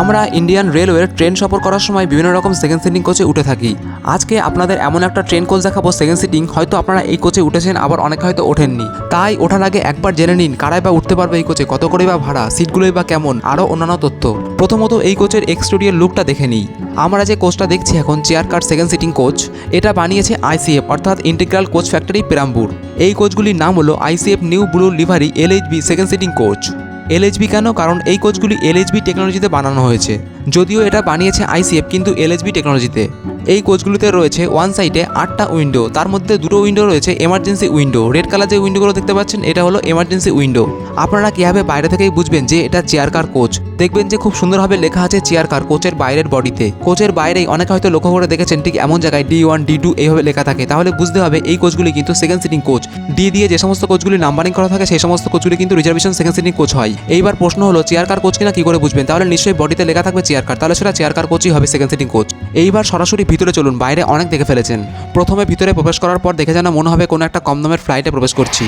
আমরা ইন্ডিয়ান রেলওয়ের ট্রেন সফর করার সময় বিভিন্ন রকম সেকেন্ড সিটিং কোচে উঠে থাকি। আজকে আপনাদের এমন একটা ট্রেন কোচ দেখাবো সেকেন্ড সিটিং হয়তো আপনারা এই কোচে উঠেছেন, আবার অনেকে হয়তো ওঠেননি। তাই ওঠার আগে একবার জেনে নিন, কারাই বা উঠতে পারবে এই কোচে কত করে বা ভাড়া সিটগুলোই বা কেমন, আরও অন্যান্য তথ্য। প্রথমত এই কোচের এক্সটেরিয়ার লুকটা দেখে নিই। আমরা যে কোচটা দেখছি এখন chair car second sitting coach এটা বানিয়েছে আইসিএফ অর্থাৎ ইন্টিগ্রাল কোচ ফ্যাক্টরি পেরাম্বুর এই কোচগুলির নাম হলো ICF new blue livery LHB second sitting coach LHB কেন? কারণ এই কোচগুলি এলএচবি টেকনোলজিতে বানানো হয়েছে। যদিও এটা বানিয়েছে আইসিএফ, কিন্তু এলএইচবি টেকনোলজিতে। এই কোচগুলিতে রয়েছে ওয়ান সাইডে আটটা উইন্ডো তার মধ্যে দুটো উইন্ডো রয়েছে এমার্জেন্সি উইন্ডো রেড কালার যে উইন্ডোগুলো দেখতে পাচ্ছেন, এটা হলো এমার্জেন্সি উইন্ডো আপনারা কীভাবে বাইরে থেকেই বুঝবেন যে এটা চেয়ার কার কোচ দেখবেন যে খুব সুন্দরভাবে লেখা আছে চেয়ার কার কোচের বাইরের বডিতে কোচের বাইরেই অনেকে হয়তো লক্ষ্য করে দেখেছেন, ঠিক এমন জায়গায় ডি ওয়ান ডি টু এইভাবে লেখা থাকে। তাহলে বুঝতে হবে এই কোচগুলি কিন্তু সেকেন্ড সিটিং কোচ ডি দিয়ে যে সমস্ত কোচগুলি নাম্বারিং করা থাকে, সেই সমস্ত কোচগুলি কিন্তু রিজার্ভেশন সেকেন্ড সিটিং কোচ হয়। এইবার প্রশ্ন হলো চেয়ার কার কোচ কিনা কি করে বুঝবেন? তাহলে নিশ্চয়ই বডিতে লেখা থাকবে চেয়ার কার তাহলে সেটা চেয়ার কার কোচই হবে সেকেন্ড সিটিং কোচ এইবার সরাসরি ভিতরে চলুন, বাইরে অনেক দেখে ফেলেছেন। প্রথমে ভিতরে প্রবেশ করার পর দেখে যেন মনে হবে কোনো একটা কম দামের ফ্লাইটে প্রবেশ করছি।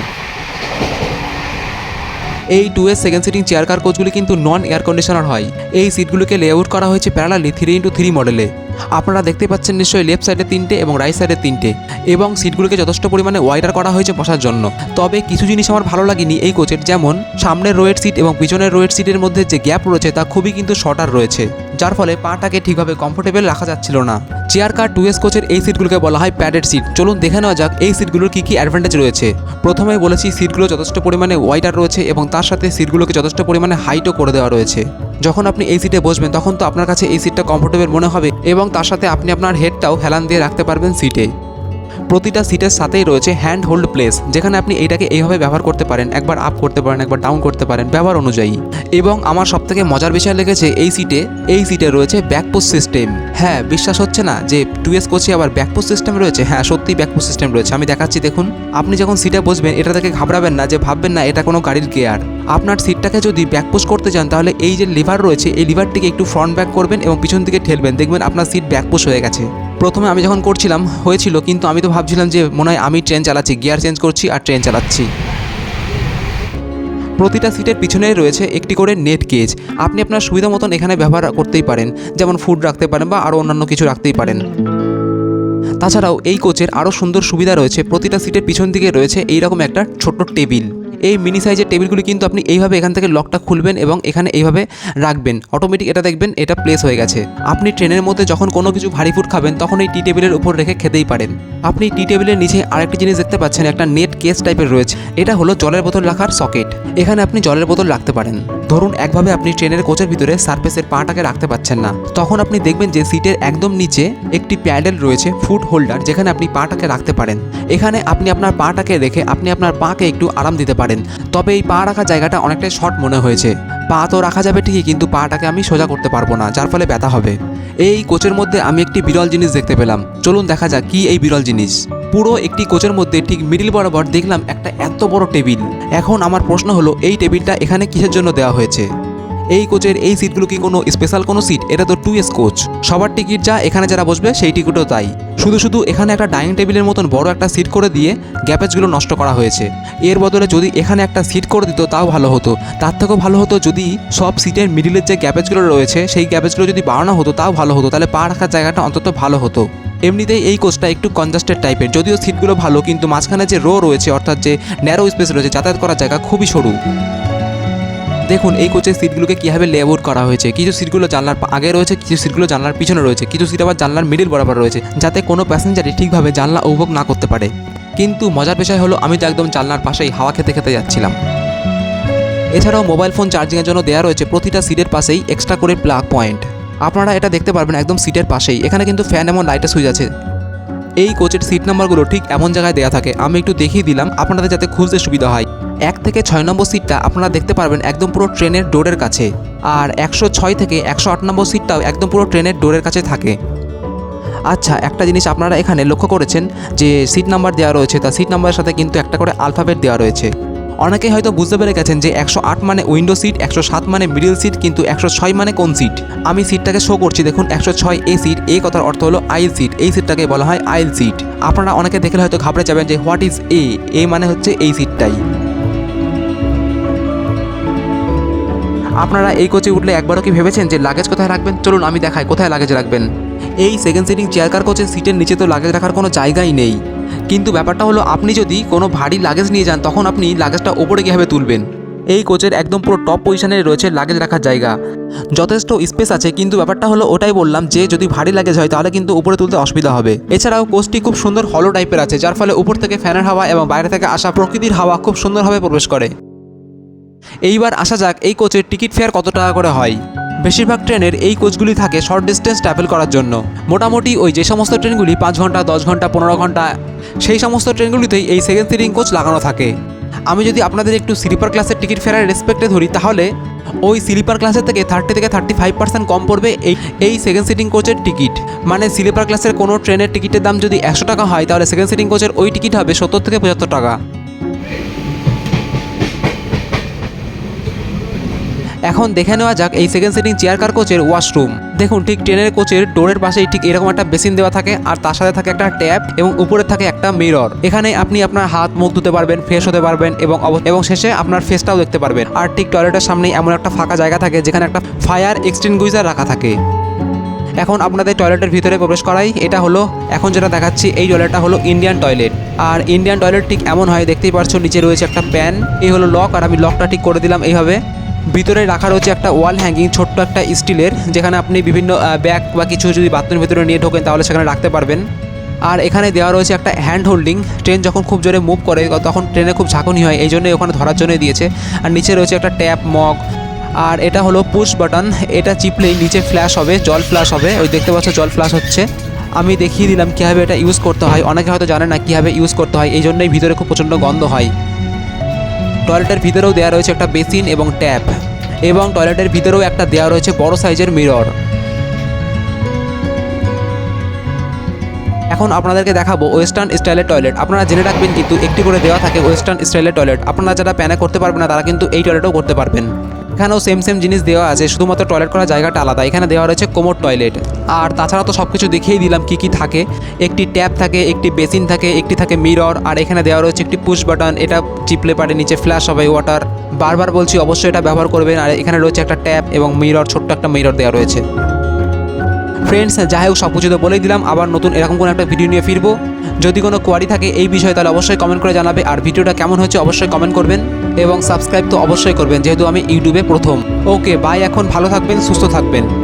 এই two S second sitting chair car কোচগুলি কিন্তু নন এয়ার কন্ডিশনার হয়। এই সিটগুলোকে লেআউট করা হয়েছে প্যারালালি থ্রি ইন্টু থ্রি মডেলে আপনারা দেখতে পাচ্ছেন নিশ্চয়ই লেফট সাইডে তিনটে এবং রাইট সাইডে তিনটে। এবং সিটগুলিকে যথেষ্ট পরিমাণে ওয়াইডার করা হয়েছে বসার জন্য। তবে কিছু জিনিস আমার ভালো লাগেনি এই কোচের যেমন সামনের রোয়ের সিট এবং পিছনের রোয়ের সিটের মধ্যে যে গ্যাপ রয়েছে তা খুবই কিন্তু শর্টার রয়েছে। যার ফলে পাটাকে ঠিকভাবে কমফোর্টেবল রাখা যাচ্ছিল না। চেয়ার কার টু এস কোচের এই সিটগুলোকে বলা হয় প্যাডেড সিট চলুন দেখে নেওয়া যাক এই সিটগুলোর কী কী অ্যাডভান্টেজ রয়েছে। প্রথমে বলেছি সিটগুলো যথেষ্ট পরিমাণে ওয়াইডার রয়েছে এবং তার সাথে সিটগুলোকে যথেষ্ট পরিমাণে হাইটও করে দেওয়া রয়েছে। যখন আপনি এই সিটে বসবেন, তখন তো আপনার কাছে এই সিটটা কমফোর্টেবল মনে হবে এবং তার সাথে আপনি আপনার হেডটাও হেলান দিয়ে রাখতে পারবেন সিটে প্রতিটা সিটের সাথেই রয়েছে হ্যান্ড হোল্ড প্লেস যেখানে আপনি এটাকে এইভাবে ব্যবহার করতে পারেন, একবার আপ করতে পারেন, একবার ডাউন করতে পারেন, ব্যবহার অনুযায়ী। এবং আমার সবথেকে মজার বিষয় লেগেছে এই সিটে এই সিটে রয়েছে ব্যাকপোস্ট সিস্টেম হ্যাঁ বিশ্বাস হচ্ছে না যে টু এস কোচে আবার ব্যাকপোস্ট সিস্টেম রয়েছে? হ্যাঁ সত্যি ব্যাকপোস্ট সিস্টেম রয়েছে। আমি দেখাচ্ছি, দেখুন। আপনি যখন সিটে বসবেন, এটা থেকে ঘাবড়াবেন না যে ভাববেন না, এটা কোনো গাড়ির গিয়ার আপনার সিটটাকে যদি ব্যাকপোস্ট করতে চান, তাহলে এই যে লিভার রয়েছে, এই লিভারটিকে একটু ফ্রন্ট ব্যাক করবেন এবং পিছন দিকে ঠেলবেন। দেখবেন আপনার সিট ব্যাকপোস্ট হয়ে গেছে। প্রথমে আমি যখন করছিলাম, হয়েছিল, কিন্তু আমি তো ভাবছিলাম যে মনে হয় আমি ট্রেন চালাচ্ছি গিয়ার চেঞ্জ করছি আর ট্রেন চালাচ্ছি। প্রতিটা সিটের পিছনে রয়েছে একটি করে নেট গেজ আপনি আপনার সুবিধা মতন এখানে ব্যবহার করতেই পারেন, যেমন ফুড রাখতে পারেন বা আরও অন্যান্য কিছু রাখতেই পারেন। তাছাড়াও এই কোচের আরও সুন্দর সুবিধা রয়েছে, প্রতিটা সিটের পিছন দিকে রয়েছে এইরকম একটা ছোট্ট টেবিল। এই মিনি সাইজের টেবিলগুলি কিন্তু আপনি এইভাবে এখান থেকে লকটা খুলবেন এবং এখানে এইভাবে রাখবেন। অটোমেটিক এটা দেখবেন, এটা প্লেস হয়ে গেছে। আপনি ট্রেনের মধ্যে যখন কোনো কিছু ভারী ফুড খাবেন, তখন এই টি টেবিলের উপর রেখে খেতেই পারেন। আপনি টি টেবিলের নিচে আরেকটি জিনিস দেখতে পাচ্ছেন, একটা নেট কেস টাইপের রয়েছে। এটা হলো জলের বোতল রাখার সকেট এখানে আপনি জলের বোতল রাখতে পারেন। ধরুন একভাবে আপনি ট্রেনের কোচের ভিতরে সার্ফেসের পাটাকে রাখতে পাচ্ছেন না, তখন আপনি দেখবেন যে সিটের একদম নিচে একটি প্যাডেল রয়েছে ফুড হোল্ডার, যেখানে আপনি পাটাকে রাখতে পারেন। এখানে আপনি আপনার পাটাকে রেখে আপনি আপনার পাকে একটু আরাম দিতে পারেন। তবে এই পা রাখার জায়গাটা অনেকটাই শর্ট মনে হয়েছে। পা তো রাখা যাবে ঠিকই, কিন্তু পাটাকে আমি সোজা করতে পারব না, যার ফলে ব্যথা হবে। এই কোচের মধ্যে আমি একটি বিরল জিনিস দেখতে পেলাম। চলুন দেখা যাক কি এই বিরল জিনিস। পুরো একটি কোচের মধ্যে ঠিক মিডিল বরাবর দেখলাম একটা এত বড় টেবিল। এখন আমার প্রশ্ন হলো, এই টেবিলটা এখানে কিসের জন্য দেওয়া হয়েছে? এই কোচের এই সিটগুলো কি কোনো স্পেশাল কোনো সিট এটা তো টু এস কোচ সবার টিকিট যা এখানে যারা বসবে, সেই টিকিটও তাই। শুধু শুধু এখানে একটা ডাইনিং টেবিলের মতন বড় একটা সিট করে দিয়ে গ্যাপেজগুলো নষ্ট করা হয়েছে। এর বদলে যদি এখানে একটা সিট করে দিত, তাও ভালো হতো। তার থেকেও ভালো হতো যদি সব সিটের মিডিলের যে গ্যাপেজগুলো রয়েছে, সেই গ্যাপেজগুলো যদি বাড়ানো হতো, তাও ভালো হতো। তাহলে পা রাখার জায়গাটা অন্তত ভালো হতো। এমনিতেই এই কোচটা একটু কনজাস্টেড টাইপের যদিও সিটগুলো ভালো, কিন্তু মাঝখানে যে রো রয়েছে, অর্থাৎ যে ন্যারো স্পেস রয়েছে, যাতায়াত করার জায়গা খুবই সরু। দেখুন, এই কোচের সিটগুলোকে কীভাবে লেআউট করা হয়েছে? কিছু সিটগুলো জানলার আগে রয়েছে, কিছু সিটগুলো জানলার পিছনে রয়েছে, কিছু সিট আবার জানলার মিডিল বরাবর রয়েছে, যাতে কোনো প্যাসেঞ্জারই ঠিকভাবে জানলা উপভোগ না করতে পারে। কিন্তু মজার বিষয় হলো, আমি তো একদম জানলার পাশেই হাওয়া খেতে খেতে যাচ্ছিলাম। এছাড়াও মোবাইল ফোন চার্জিংয়ের জন্য দেওয়া রয়েছে প্রতিটা সিটের পাশেই এক্সট্রা করে প্লাগ পয়েন্ট আপনারা এটা দেখতে পারবেন একদম সিটের পাশেই। এখানে কিন্তু ফ্যান এবং লাইটের সুইচ আছে। এই কোচের সিট নাম্বারগুলো ঠিক এমন জায়গায় দেওয়া থাকে। আমি একটু দেখিয়ে দিলাম, আপনাদের যাতে খুঁজতে সুবিধা হয়। এক থেকে ছয় নম্বর সিটটা আপনারা দেখতে পারবেন একদম পুরো ট্রেনের ডোরের কাছে। আর একশো ছয় থেকে একশো আট নম্বর সিটটাও একদম পুরো ট্রেনের ডোরের কাছে থাকে। আচ্ছা একটা জিনিস আপনারা এখানে লক্ষ্য করেছেন যে সিট নাম্বার দেওয়া রয়েছে। তা সিট নাম্বারের সাথে কিন্তু একটা করে আলফাবেট দেওয়া রয়েছে। অনেকেই হয়তো বুঝতে পেরে গেছেন যে একশো আট মানে উইন্ডো সিট, একশো সাত মানে মিডিল সিট, কিন্তু একশো ছয় মানে কোন সিট? আমি সিটটাকে শো করছি, দেখুন, একশো ছয় এ সিট এই কথার অর্থ হলো আইল সিট এই সিটটাকে বলা হয় আইল সিট আপনারা অনেকে দেখলে হয়তো ঘাবড়ে যাবেন যে হোয়াট ইজ এ এ মানে হচ্ছে এই সিটটাই। আপনারা এই কোচে উঠলে একবারও কি ভেবেছেন যে লাগেজ কোথায় রাখবেন? চলুন, আমি দেখাই, কোথায় লাগেজ রাখবেন? এই সেকেন্ড সিটিং চেয়ার কার কোচের সিটের নিচে তো লাগেজ রাখার কোনো জায়গাই নেই। কিন্তু ব্যাপারটা হলো, আপনি যদি কোনো ভারী লাগেজ নিয়ে যান, তখন আপনি লাগেজটা ওপরে কীভাবে তুলবেন? এই কোচের একদম পুরো টপ পজিশনে রয়েছে লাগেজ রাখার জায়গা। যথেষ্ট স্পেস আছে, কিন্তু ব্যাপারটা হলো, ওটাই বললাম যে, যদি ভারী লাগেজ হয়, তাহলে কিন্তু উপরে তুলতে অসুবিধা হবে। এছাড়াও কোচটি খুব সুন্দর হলো টাইপের আছে, যার ফলে উপর থেকে ফ্যানের হাওয়া এবং বাইরে থেকে আসা প্রকৃতির হাওয়া খুব সুন্দরভাবে প্রবেশ করে। এইবার আসা যাক, এই কোচের টিকিট ফেয়ার কত টাকা করে হয়? বেশিরভাগ ট্রেনের এই কোচগুলি থাকে শর্ট ডিস্টেন্স ট্রাভেল করার জন্য। মোটামুটি ওই যে সমস্ত ট্রেনগুলি পাঁচ ঘণ্টা, দশ ঘণ্টা, পনেরো ঘণ্টা, সেই সমস্ত ট্রেনগুলিতেই এই সেকেন্ড সিটিং কোচ লাগানো থাকে। আমি যদি আপনাদের একটু স্লিপার ক্লাসের টিকিট ফেরার রেসপেক্টে ধরি, তাহলে ওই স্লিপার ক্লাসের থেকে থার্টি থেকে থার্টি ফাইভ পার্সেন্ট কম পড়বে এই এই সেকেন্ড সিটিং কোচের টিকিট মানে স্লিপার ক্লাসের কোনো ট্রেনের টিকিটের দাম যদি একশো টাকা হয়, তাহলে সেকেন্ড সিটিং কোচের ওই টিকিট হবে সত্তর থেকে পঁচাত্তর টাকা। এখন দেখে নেওয়া যাক এই সেকেন্ড সিটিং চেয়ার কার কোচের ওয়াশরুম দেখুন, ঠিক ট্রেনের কোচের ডোরের পাশেই ঠিক এরকম একটা বেসিন দেওয়া থাকে, আর তার সাথে থাকে একটা ট্যাপ এবং উপরে থাকে একটা মিরর এখানে আপনি আপনার হাত মুখ ধুতে পারবেন ফ্রেশ হতে পারবেন এবং এবং শেষে আপনার ফেসটাও দেখতে পারবেন। আর ঠিক টয়লেটের সামনেই এমন একটা ফাঁকা জায়গা থাকে, যেখানে একটা ফায়ার এক্সটিংগুইজার রাখা থাকে। এখন আপনাদের টয়লেটের ভিতরে প্রবেশ করাই। এটা হলো, এখন যেটা দেখাচ্ছি, এই টয়লেটটা হলো ইন্ডিয়ান টয়লেট আর ইন্ডিয়ান টয়লেট ঠিক এমন হয়, দেখতেই পারছ নিচে রয়েছে একটা প্যান এই হলো লক আর আমি লকটা ঠিক করে দিলাম এইভাবে। ভিতরে রাখা রয়েছে একটা ওয়াল হ্যাঙ্গিং, ছোট্ট একটা স্টিলের, যেখানে আপনি বিভিন্ন ব্যাগ বা কিছু যদি বাথরুমের ভিতরে নিয়ে ঢোকেন তাহলে সেখানে রাখতে পারবেন। আর এখানে দেওয়া রয়েছে একটা হ্যান্ড হোল্ডিং ট্রেন যখন খুব জোরে মুভ করে, তখন ট্রেনে খুব ঝাঁকুনি হয়, এই জন্যই ওখানে ধরার জন্য দিয়েছে। আর নিচে রয়েছে একটা ট্যাপ মগ আর এটা হলো পুশ বাটন এটা চিপলেই নিচে ফ্ল্যাশ হবে, জল ফ্ল্যাশ হবে, ওই দেখতে পাচ্ছ জল ফ্ল্যাশ হচ্ছে। আমি দেখিয়ে দিলাম কীভাবে এটা ইউজ করতে হয়, অনেকে হয়তো জানে না কীভাবে ইউজ করতে হয়, এই জন্যই ভিতরে খুব প্রচণ্ড গন্ধ হয়। টয়লেটের ভিতরেও দেওয়া রয়েছে একটা বেসিন এবং ট্যাপ এবং টয়লেটের ভিতরেও একটা দেওয়া রয়েছে বড় সাইজের মিরর। এখন আপনাদেরকে দেখাবো ওয়েস্টার্ন স্টাইলের টয়লেট। আপনারা জেনে রাখবেন কিন্তু একটি করে দেওয়া থাকে ওয়েস্টার্ন স্টাইলের টয়লেট। আপনারা যারা প্যানে করতে পারবেন না, তারা কিন্তু এই টয়লেটও করতে পারবেন। এখানেও সেম সেম জিনিস দেওয়া আছে, শুধুমাত্র টয়লেট করার জায়গাটা আলাদা। এখানে দেওয়া রয়েছে কোমর টয়লেট আর তাছাড়া তো সব কিছু দেখিয়েই দিলাম কি কি থাকে। একটি ট্যাপ থাকে, একটি বেসিন থাকে, একটি থাকে মিরর আর এখানে দেওয়া রয়েছে একটি পুশ বাটন এটা চিপলে পারে নিচে ফ্ল্যাশ হবে ওয়াটার বারবার বলছি অবশ্যই এটা ব্যবহার করবেন, আর এখানে রয়েছে একটা ট্যাপ এবং মিরর ছোট্ট একটা মিরর দেওয়া রয়েছে। ফ্রেন্ডস যাই হোক সব কিছু তো বলেই দিলাম, আবার নতুন এরকম কোনো একটা ভিডিও নিয়ে ফিরবো। যদি কোনো কোয়ারি থাকে এই বিষয়ে তাহলে অবশ্যই কমেন্ট করে জানাবে, আর ভিডিওটা কেমন হচ্ছে অবশ্যই কমেন্ট করবেন। এবং সাবস্ক্রাইব তো অবশ্যই করবেন, যেহেতু আমি ইউটিউবে প্রথম। ওকে বাই এখন ভালো থাকবেন, সুস্থ থাকবেন।